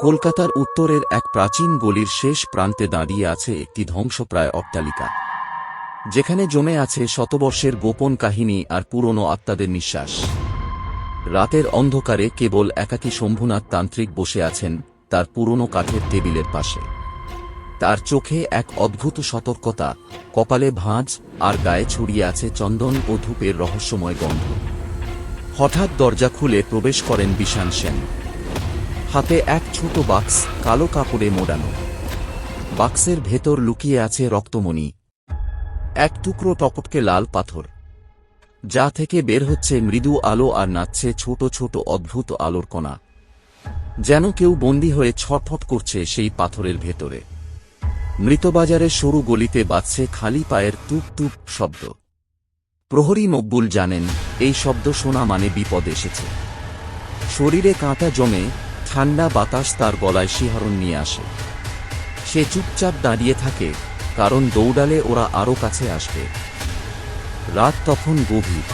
কলকাতার উত্তরের এক প্রাচীন গলির শেষ প্রান্তে দাঁড়িয়ে আছে একটি ধ্বংসপ্রায় অট্টালিকা। যেখানে জমে আছে শতবর্ষের গোপন কাহিনী আর পুরনো আত্মাদের নিঃশ্বাস। রাতের অন্ধকারে কেবল একাকী শম্ভুনাথ তান্ত্রিক বসে আছেন তার পুরনো কাঠের টেবিলের পাশে। তার চোখে এক অদ্ভুত সতর্কতা, কপালে ভাঁজ আর গায়ে ছড়িয়ে আছে চন্দন ও ধূপের রহস্যময় গন্ধ। হঠাৎ দরজা খুলে প্রবেশ করেন বিশান সেন। হাতে এক ছোট বাক্স কালো কাপড়ে মোড়ানো। বাক্সের ভেতর লুকিয়ে আছে রক্তমণি। এক টুকরো টপটকে লাল পাথর। যা থেকে বের হচ্ছে মৃদু আলো আর নাচছে ছোট ছোট অদ্ভুত আলোর কণা। যেন কেউ বন্দী হয়ে ছটফট করছে সেই পাথরের ভেতরে। মৃতবাজারের সরু গলিতে বাজছে খালি পায়ের টুপ টুপ শব্দ। প্রহরী মকবুল জানেন, এই শব্দ শোনা মানে বিপদ এসেছে। শরীরে কাঁটা জমে ঠান্ডা বাতাস তার গলায় শিহরণ নিয়ে আসে। সে চুপচাপ দাঁড়িয়ে থাকে, কারণ দৌড়ালে ওরা আরও কাছে আসবে। রাত তখন গভীর।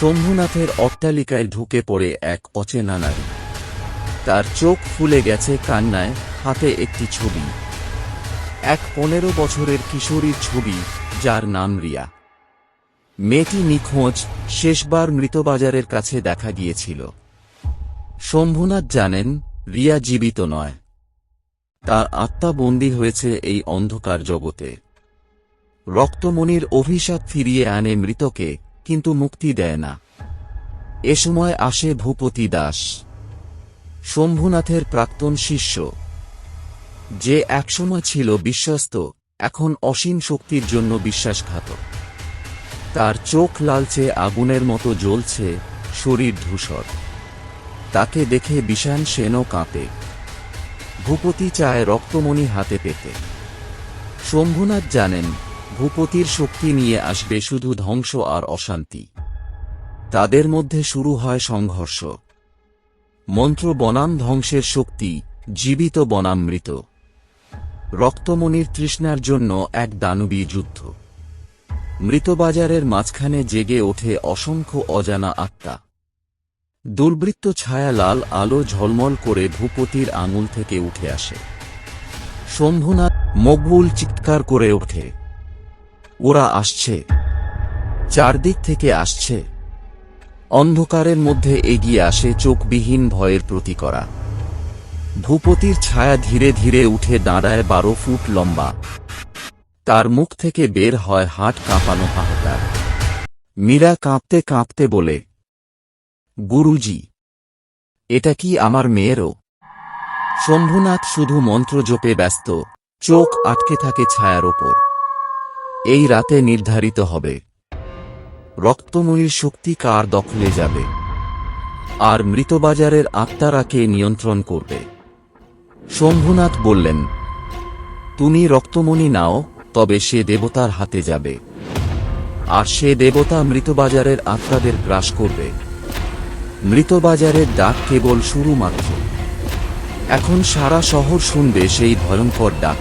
শম্ভুনাথের অট্টালিকায় ঢুকে পড়ে এক অচেনা নারী। তার চোখ ফুলে গেছে কান্নায়, হাতে একটি ছবি। এক পনেরো বছরের কিশোরীর ছবি, যার নাম রিয়া। মেয়েটি নিখোঁজ, শেষবার মৃতবাজারের কাছে দেখা গিয়েছিল। শম্ভুনাথ জানেন, রিয়া জীবিত নয়। তার আত্মা বন্দী হয়েছে এই অন্ধকার জগতে। রক্তমণির অভিশাপ ফিরিয়ে আনে মৃতকে, কিন্তু মুক্তি দেয় না। এ সময় আসে ভূপতি দাস, শম্ভুনাথের প্রাক্তন শিষ্য। যে একসময় ছিল বিশ্বস্ত, এখন অসীম শক্তির জন্য বিশ্বাসঘাতক। তার চোখ লালচে, আগুনের মতো জ্বলছে, শরীর ধূসর। তাকে দেখে বিষান সেনও কাঁপে। ভূপতি চায় রক্তমণি হাতে পেতে। শম্ভুনাথ জানেন, ভূপতির শক্তি নিয়ে আসবে শুধু ধ্বংস আর অশান্তি। তাদের মধ্যে শুরু হয় সংঘর্ষ। মন্ত্র বনাম ধ্বংসের শক্তি, জীবিত বনাম মৃত রক্তমণির তৃষ্ণার জন্য এক দানবী যুদ্ধ। মৃতবাজারের মাঝখানে জেগে ওঠে অসংখ্য অজানা আত্মা। দুর্বৃত্ত ছায়া লাল আলো ঝলমল করে ভূপতির আঙুল থেকে উঠে আসে। শম্ভুনাথ মকবুল চিৎকার করে ওঠে। ওরা আসছে। চারদিক থেকে আসছে। অন্ধকারের মধ্যে এগিয়ে আসে চোখবিহীন ভয়ের প্রতিকরা। ভূপতির ছায়া ধীরে ধীরে উঠে দাঁড়ায় বারো ফুট লম্বা। তার মুখ থেকে বের হয় হাট কাঁপানো হাহাকার মীরা কাঁপতে কাঁপতে বলে গুরুজি, এটা কি আমার মেয়েরও? শম্ভুনাথ শুধু মন্ত্র জপে ব্যস্ত, চোখ আটকে থাকে ছায়ার ওপর। এই রাতে নির্ধারিত হবে। রক্তময়ীর শক্তি কার দখলে যাবে? আর মৃতবাজারের আত্মারাকে নিয়ন্ত্রণ করবে? শম্ভুনাথ বললেন, তুমি রক্তমণি নাও, তবে সে দেবতার হাতে যাবে। আর সে দেবতা মৃতবাজারের আত্মাদের গ্রাস করবে। মৃতবাজারের ডাক কেবল শুরু মাত্র এখন সারা শহর শুনবে সেই ভয়ঙ্কর ডাক।